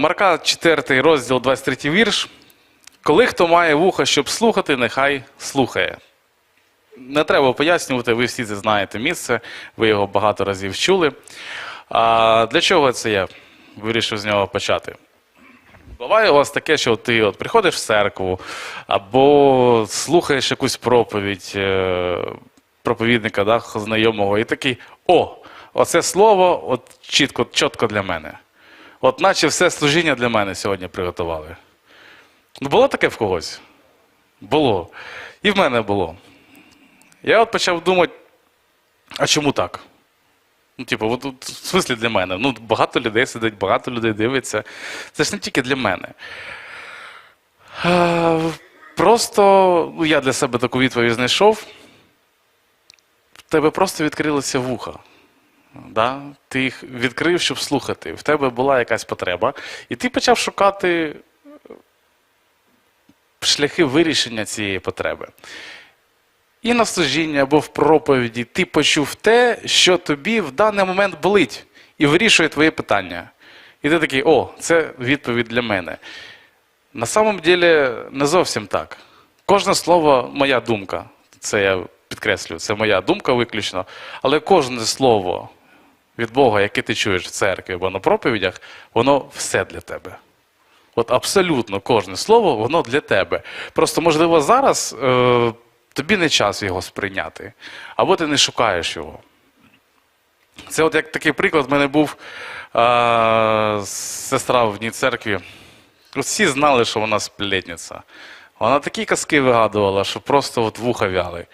Марка 4 розділ 23 вірш. Коли хто має вуха, щоб слухати, нехай слухає. Не треба пояснювати, ви всі це знаєте місце, ви його багато разів чули. А для чого це я вирішив з нього почати? Буває у вас таке, що ти от приходиш в церкву або слухаєш якусь проповідь е, проповідника, да, знайомого, і такий: о, оце слово от чітко, чітко для мене. От наче все служіння для мене сьогодні приготували. Ну, було таке в когось? Було. І в мене було. Я от почав думати, а чому так? Ну, типу, от, от, в смислі для мене. Ну, багато людей сидить, багато людей дивиться. Це ж не тільки для мене. Просто ну, я для себе таку відповідь знайшов. В тебе просто відкрилися вуха. Да? Ти їх відкрив, щоб слухати. В тебе була якась потреба, і ти почав шукати шляхи вирішення цієї потреби. І на служінні або в проповіді ти почув те, що тобі в даний момент болить, і вирішує твоє питання. І ти такий, о, це відповідь для мене. На самом деле не зовсім так. Кожне слово моя думка. Це я підкреслюю, це моя думка виключно. Але кожне слово від Бога, яке ти чуєш в церкві або на проповідях, воно все для тебе. От абсолютно кожне слово, воно для тебе. Просто, можливо, зараз е, тобі не час його сприйняти, або ти не шукаєш його. Це от як такий приклад, в мене був е, сестра в одній церкві. Всі знали, що вона сплетниця. Вона такі казки вигадувала, що просто от вуха вяли.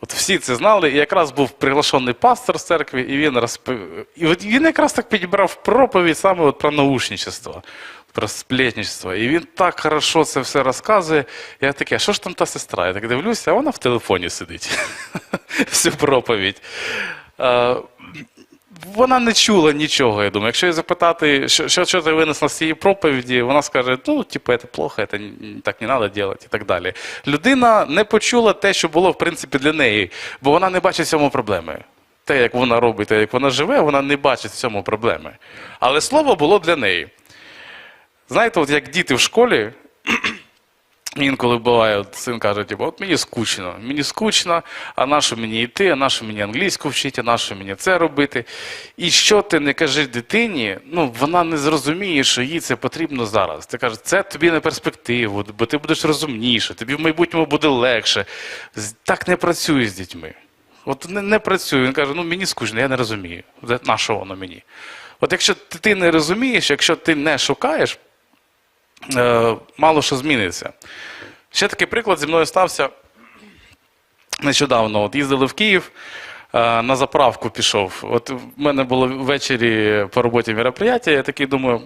От всі це знали, і якраз був приглашений пастор з церкви, і він розпив... І він якраз так підібрав проповідь саме от про наушничество, про сплетничество. І він так хорошо це все розказує. Я таке, а що ж там та сестра? Я так дивлюся, а вона в телефоні сидить. Всю проповідь. Вона не чула нічого, я думаю. Якщо її запитати, що, що, що ти винесла з цієї проповіді, вона скаже, ну, типу, це плохо, це так не треба робити і так далі. Людина не почула те, що було, в принципі, для неї, бо вона не бачить в цьому проблеми. Те, як вона робить, те, як вона живе, вона не бачить в цьому проблеми. Але слово було для неї. Знаєте, от як діти в школі, Інколи буває, син каже, типу, от мені скучно, мені скучно, а на що мені йти, а на що мені англійську вчити, а на що мені це робити. І що ти не кажеш дитині, ну вона не зрозуміє, що їй це потрібно зараз. Ти кажеш, це тобі на перспективу, бо ти будеш розумніше, тобі в майбутньому буде легше. Так не працює з дітьми. От не, не працює. Він каже, ну мені скучно, я не розумію. На що воно мені? От якщо ти, не розумієш, якщо ти не шукаєш, мало що зміниться. Ще такий приклад зі мною стався нещодавно. От їздили в Київ, е, на заправку пішов. От в мене було ввечері по роботі мероприятие, я такий думаю.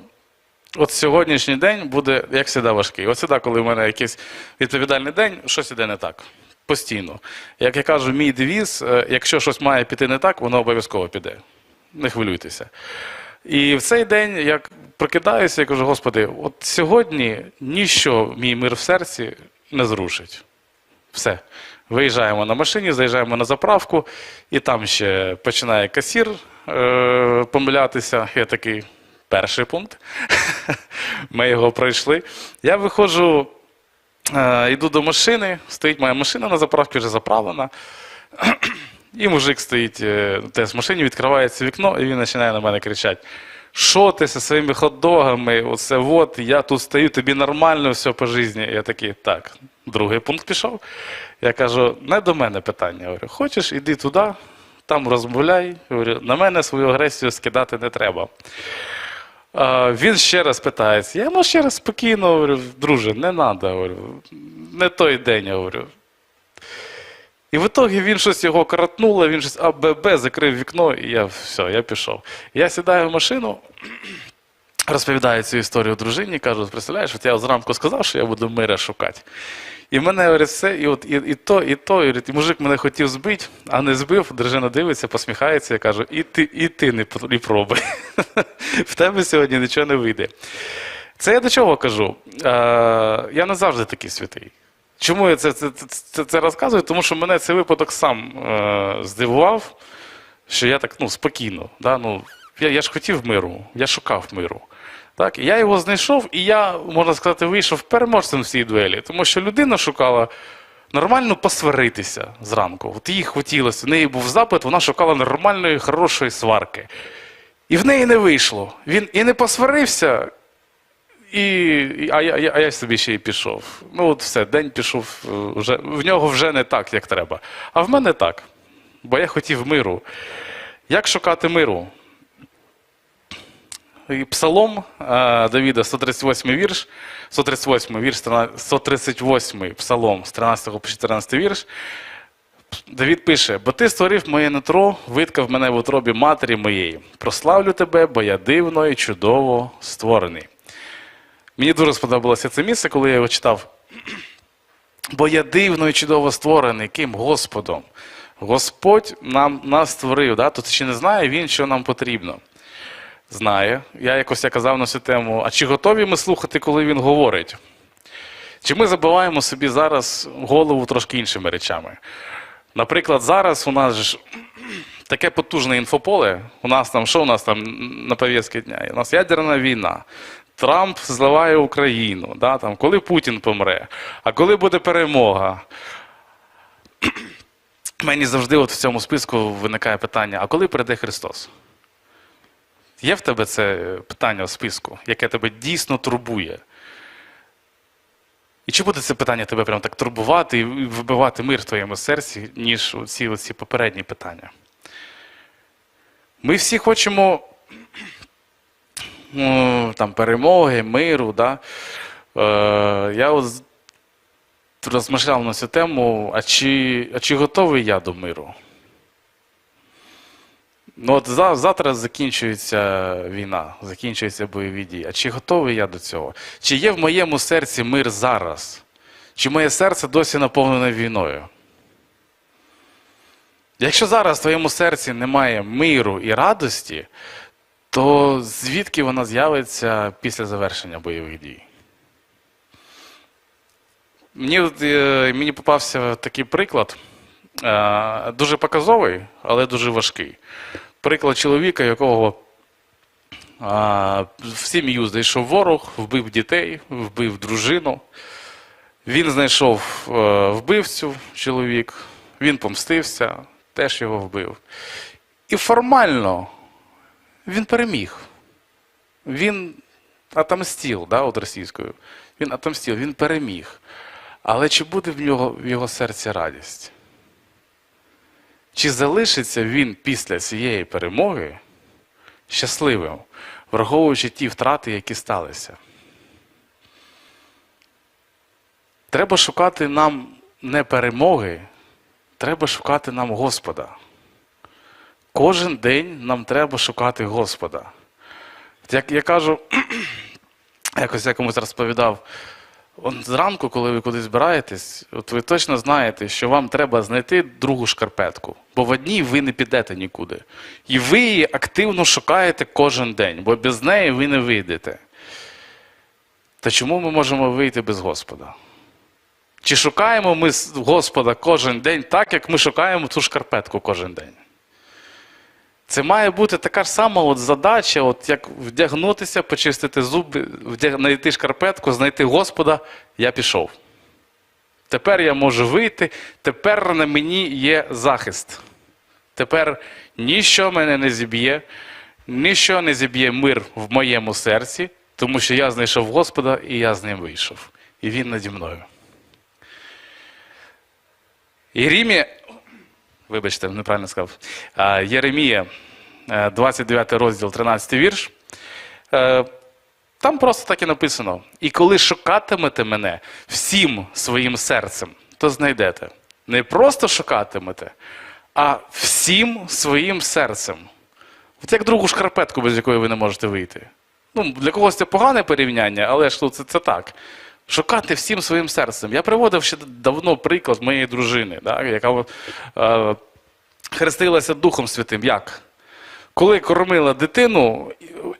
От сьогоднішній день буде, як завжди, важкий. От завжди, коли в мене якийсь відповідальний день, щось іде не так. Постійно. Як я кажу, мій девіз, е, якщо щось має піти не так, воно обов'язково піде. Не хвилюйтеся. І в цей день я прокидаюся і кажу, Господи, от сьогодні ніщо мій мир в серці не зрушить. Все. Виїжджаємо на машині, заїжджаємо на заправку, і там ще починає касір е, помилятися. Я такий, перший пункт. Ми його пройшли. Я виходжу, е, йду до машини, стоїть моя машина на заправці, вже заправлена. І мужик стоїть е, теж в машині, відкривається вікно, і він починає на мене кричати: Що ти зі своїми хот-догами? Оце от, я тут стою, тобі нормально все по житті. Я такий, так, другий пункт пішов. Я кажу, не до мене питання. Я говорю, хочеш, іди туди, там розмовляй. Я Говорю, на мене свою агресію скидати не треба. А, Він ще раз питається. Я йому ще раз спокійно говорю, друже, не треба, не той день, я говорю. І в ітогі він щось його коротнуло, він щось АББ, закрив вікно, і я все, я пішов. Я сідаю в машину, розповідаю цю історію дружині, кажу, представляєш, от я зранку сказав, що я буду мира шукати. І мене говорить, все, і от і, і то, і то, і, і мужик мене хотів збити, а не збив. Дружина дивиться, посміхається, я кажу, і ти, і ти не, пр- пробуй. В тебе сьогодні нічого не вийде. Це я до чого кажу? Е, я не завжди такий святий. Чому я це, це, це, це розказую? Тому що мене цей випадок сам е, здивував, що я так ну, спокійно. Да? Ну, я, я ж хотів миру, я шукав миру. Так, я його знайшов, і я, можна сказати, вийшов переможцем в цій дуелі, тому що людина шукала нормально посваритися зранку. От їй хотілося, в неї був запит, вона шукала нормальної, хорошої сварки. І в неї не вийшло. Він і не посварився, і, а, я, а я собі ще й пішов. Ну, от все, день пішов, е, вже, в нього вже не так, як треба. А в мене так. Бо я хотів миру. Як шукати миру? Псалом е, Давіда, 138 вірш, 138 вірш, 138 псалом з 13 по 14 вірш. Давід пише: Бо ти створив моє нутро, виткав мене в утробі матері моєї. Прославлю тебе, бо я дивно і чудово створений. Мені дуже сподобалося це місце, коли я його читав. Бо я дивно і чудово створений, ким Господом. Господь нам нас створив. Да? Тут ще не знає він, що нам потрібно. Знає. Я якось я казав на цю тему. А чи готові ми слухати, коли він говорить? Чи ми забиваємо собі зараз голову трошки іншими речами? Наприклад, зараз у нас ж таке потужне інфополе. У нас там, що у нас там на пов'язки дня? У нас ядерна війна. Трамп зливає Україну, да, там, коли Путін помре, а коли буде перемога. Мені завжди от в цьому списку виникає питання: а коли прийде Христос? Є в тебе це питання в списку, яке тебе дійсно турбує? І чи буде це питання тебе прям так турбувати і вибивати мир в твоєму серці, ніж ці попередні питання? Ми всі хочемо там, перемоги, миру. Да? Е, я от розмишляв на цю тему, а чи, а чи готовий я до миру? Ну, от завтра закінчується війна, закінчуються бойові дії. А чи готовий я до цього? Чи є в моєму серці мир зараз? Чи моє серце досі наповнене війною? Якщо зараз в твоєму серці немає миру і радості, то звідки вона з'явиться після завершення бойових дій? Мені, е, мені попався такий приклад, е, дуже показовий, але дуже важкий. Приклад чоловіка, якого в сім'ю зайшов ворог, вбив дітей, вбив дружину. Він знайшов е, вбивцю чоловік, він помстився, теж його вбив. І формально він переміг. Він отомстив, да, от російською. Він отомстив, він переміг. Але чи буде в нього в його серці радість? Чи залишиться він після цієї перемоги щасливим, враховуючи ті втрати, які сталися? Треба шукати нам не перемоги, треба шукати нам Господа. Кожен день нам треба шукати Господа. Як я кажу, якось я комусь розповідав, от зранку, коли ви кудись збираєтесь, от ви точно знаєте, що вам треба знайти другу шкарпетку, бо в одній ви не підете нікуди. І ви її активно шукаєте кожен день, бо без неї ви не вийдете. Та чому ми можемо вийти без Господа? Чи шукаємо ми Господа кожен день так, як ми шукаємо ту шкарпетку кожен день? Це має бути така ж сама от задача, от як вдягнутися, почистити зуби, вдяг... знайти шкарпетку, знайти Господа, я пішов. Тепер я можу вийти, тепер на мені є захист. Тепер ніщо мене не зіб'є, ніщо не зіб'є мир в моєму серці, тому що я знайшов Господа і я з ним вийшов. І він наді мною. Єремія, вибачте, неправильно сказав. Єремія, е, 29 розділ, 13 вірш. Е, Там просто так і написано: і коли шукатимете мене всім своїм серцем, то знайдете. Не просто шукатимете, а всім своїм серцем. От як другу шкарпетку, без якої ви не можете вийти. Ну, для когось це погане порівняння, але ж це, це так. Шукати всім своїм серцем. Я приводив ще давно приклад моєї дружини, да, яка е, хрестилася Духом Святим. Як? Коли кормила дитину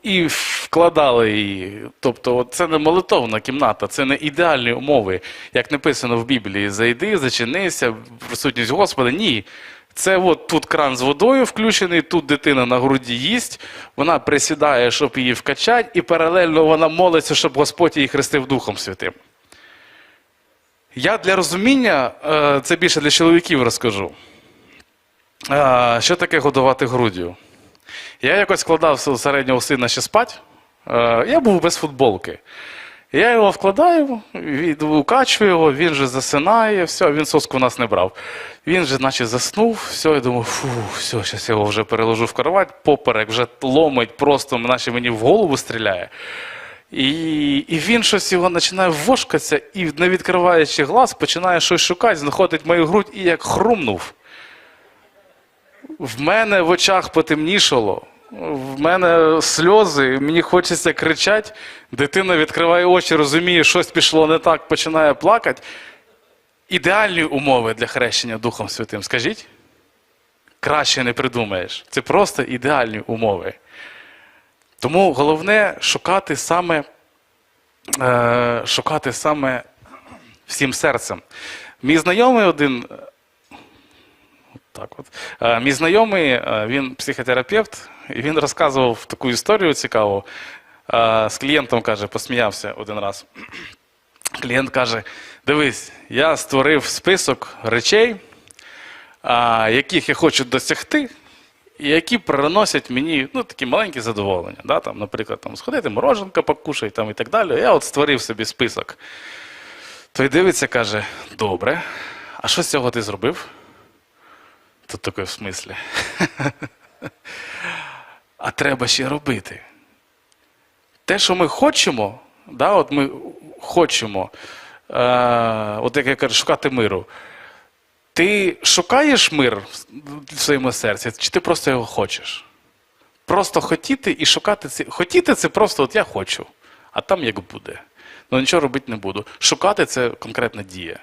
і вкладали її, тобто це не молитовна кімната, це не ідеальні умови, як написано в Біблії: зайди, зачинися, присутність Господа. Ні. Це от тут кран з водою включений, тут дитина на груді їсть, вона присідає, щоб її вкачати, і паралельно вона молиться, щоб Господь її хрестив Духом Святим. Я для розуміння, е, це більше для чоловіків розкажу. Е, Що таке годувати груддю? Я якось складав середнього сина ще спать. Е, Я був без футболки. Я його вкладаю, укачую його, він же засинає, все, він соску у нас не брав. Він же, наче заснув, все, я думаю, фу, все, зараз його вже переложу в кровать, поперек вже ломить, просто наче мені в голову стріляє. І, і він щось його починає вошкатися і, не відкриваючи глаз, починає щось шукати, знаходить мою грудь і як хрумнув. В мене в очах потемнішало, в мене сльози, мені хочеться кричати. Дитина відкриває очі, розуміє, щось пішло не так, починає плакати. Ідеальні умови для хрещення Духом Святим, скажіть? Краще не придумаєш. Це просто ідеальні умови. Тому головне шукати саме, е, шукати саме всім серцем. Мій знайомий один так от. Е, Мій знайомий, е, він психотерапевт, і він розказував таку історію цікаву. Е, З клієнтом каже, посміявся один раз. Клієнт каже: Дивись, я створив список речей, яких я хочу досягти, і які приносять мені ну, такі маленькі задоволення. Да? Там, наприклад, там, сходити мороженка покушай там, і так далі. Я от створив собі список. Той дивиться, каже: Добре, а що з цього ти зробив? Тут таке в смислі. А треба ще робити. Те, що ми хочемо, да, от ми хочемо, е, от як я кажу, шукати миру. Ти шукаєш мир в своєму серці, чи ти просто його хочеш? Просто хотіти і шукати це. Хотіти це просто от я хочу, а там як буде. Ну нічого робити не буду. Шукати це конкретна дія.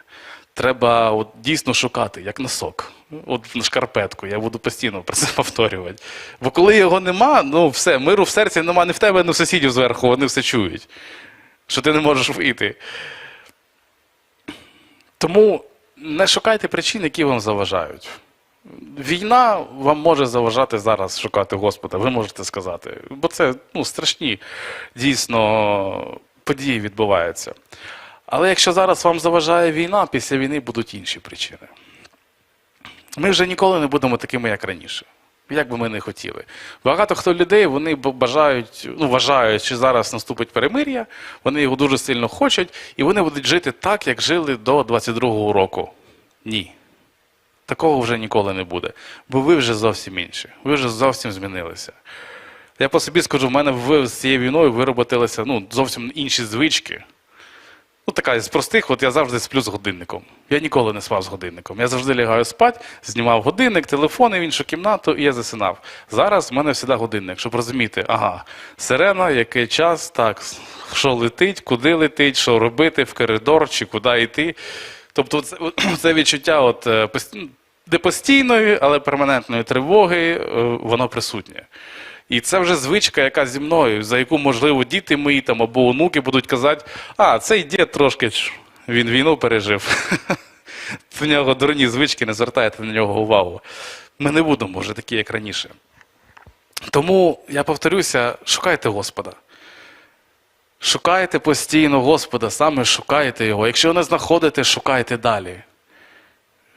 Треба от, дійсно шукати, як носок. От на шкарпетку, я буду постійно про це повторювати. Бо коли його нема, ну все, миру в серці нема ні в тебе, ні в сусідів зверху, вони все чують, що ти не можеш вийти. Тому не шукайте причин, які вам заважають. Війна вам може заважати зараз шукати Господа, ви можете сказати. Бо це ну, страшні дійсно події відбуваються. Але якщо зараз вам заважає війна, після війни будуть інші причини. Ми вже ніколи не будемо такими, як раніше. Як би ми не хотіли. Багато хто людей вони бажають, ну, вважають, що зараз наступить перемир'я, вони його дуже сильно хочуть, і вони будуть жити так, як жили до 22-го року. Ні. Такого вже ніколи не буде. Бо ви вже зовсім інші. Ви вже зовсім змінилися. Я по собі скажу, в мене в- з цією війною вироботилися ну, зовсім інші звички. Ну, така з простих, от я завжди сплю з годинником. Я ніколи не спав з годинником. Я завжди лягаю спати, знімав годинник, телефон в іншу кімнату, і я засинав. Зараз в мене завжди годинник, щоб розуміти, ага, сирена, який час, так, що летить, куди летить, що робити, в коридор чи куди йти. Тобто, це, це відчуття от, не постійної, але перманентної тривоги, е, воно присутнє. І це вже звичка, яка зі мною, за яку, можливо, діти мої там або онуки будуть казати, а, цей дід трошки він війну пережив. В нього дурні звички, не звертайте на нього увагу. Ми не будемо вже такі, як раніше. Тому я повторюся: шукайте Господа. Шукайте постійно Господа, саме шукайте Його. Якщо не знаходите, шукайте далі.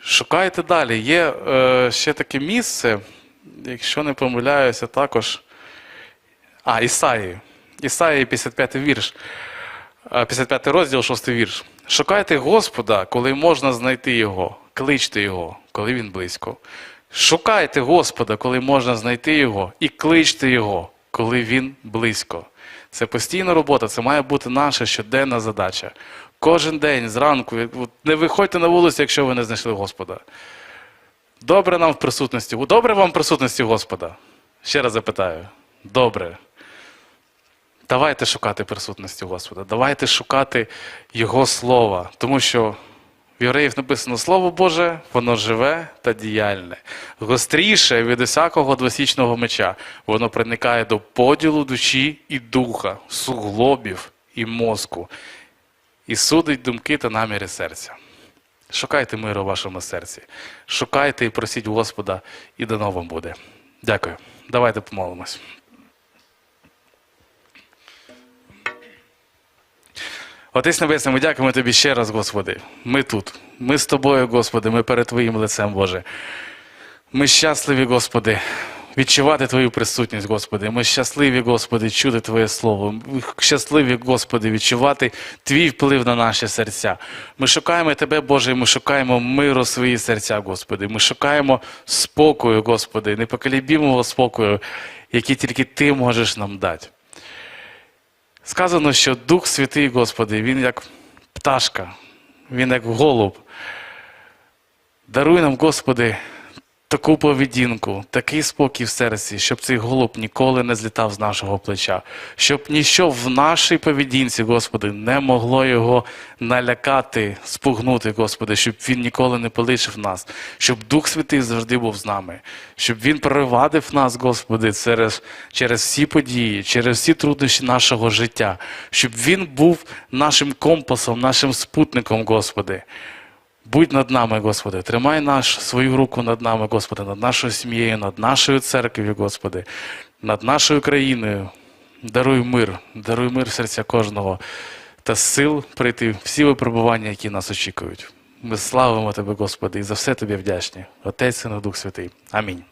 Шукайте далі. Є е, ще таке місце, якщо не помиляюся, також. А, Ісаї. Ісаї, 55 вірш. Е, 55 розділ, 6 вірш. Шукайте Господа, коли можна знайти Його. Кличте Його, коли Він близько. Шукайте Господа, коли можна знайти Його, і кличте Його, коли Він близько. Це постійна робота, це має бути наша щоденна задача. Кожен день зранку, не виходьте на вулицю, якщо ви не знайшли Господа. Добре нам в присутності. Добре вам в присутності Господа? Ще раз запитаю. Добре. Давайте шукати присутності Господа. Давайте шукати Його Слова. Тому що в євреїв написано Слово Боже, воно живе та діяльне. Гостріше від усякого двосічного меча. Воно проникає до поділу душі і духа, суглобів і мозку, і судить думки та наміри серця. Шукайте миру у вашому серці. Шукайте і просіть Господа, і дано вам буде. Дякую. Давайте помолимось. Отець Небесний, ми дякуємо Тобі ще раз, Господи. Ми тут. Ми з Тобою, Господи, ми перед Твоїм лицем, Боже. Ми щасливі, Господи, відчувати Твою присутність, Господи. Ми щасливі, Господи, чути Твоє Слово. Ми щасливі, Господи, відчувати Твій вплив на наші серця. Ми шукаємо Тебе, Боже, і ми шукаємо миру свої серця, Господи. Ми шукаємо спокою, Господи, непоколебімого спокою, який тільки Ти можеш нам дати. Сказано, що Дух Святий, Господи, Він як пташка, Він як голуб. Даруй нам, Господи, таку поведінку, такий спокій в серці, щоб цей голуб ніколи не злітав з нашого плеча, щоб ніщо в нашій поведінці, Господи, не могло його налякати, спугнути, Господи, щоб він ніколи не полишив нас, щоб Дух Святий завжди був з нами, щоб Він провадив нас, Господи, через, через всі події, через всі труднощі нашого життя, щоб Він був нашим компасом, нашим спутником, Господи. Будь над нами, Господи, тримай наш, свою руку над нами, Господи, над нашою сім'єю, над нашою церквою, Господи, над нашою країною. Даруй мир, даруй мир в серця кожного та сил прийти всі випробування, які нас очікують. Ми славимо Тебе, Господи, і за все Тобі вдячні. Отець, Син Дух Святий. Амінь.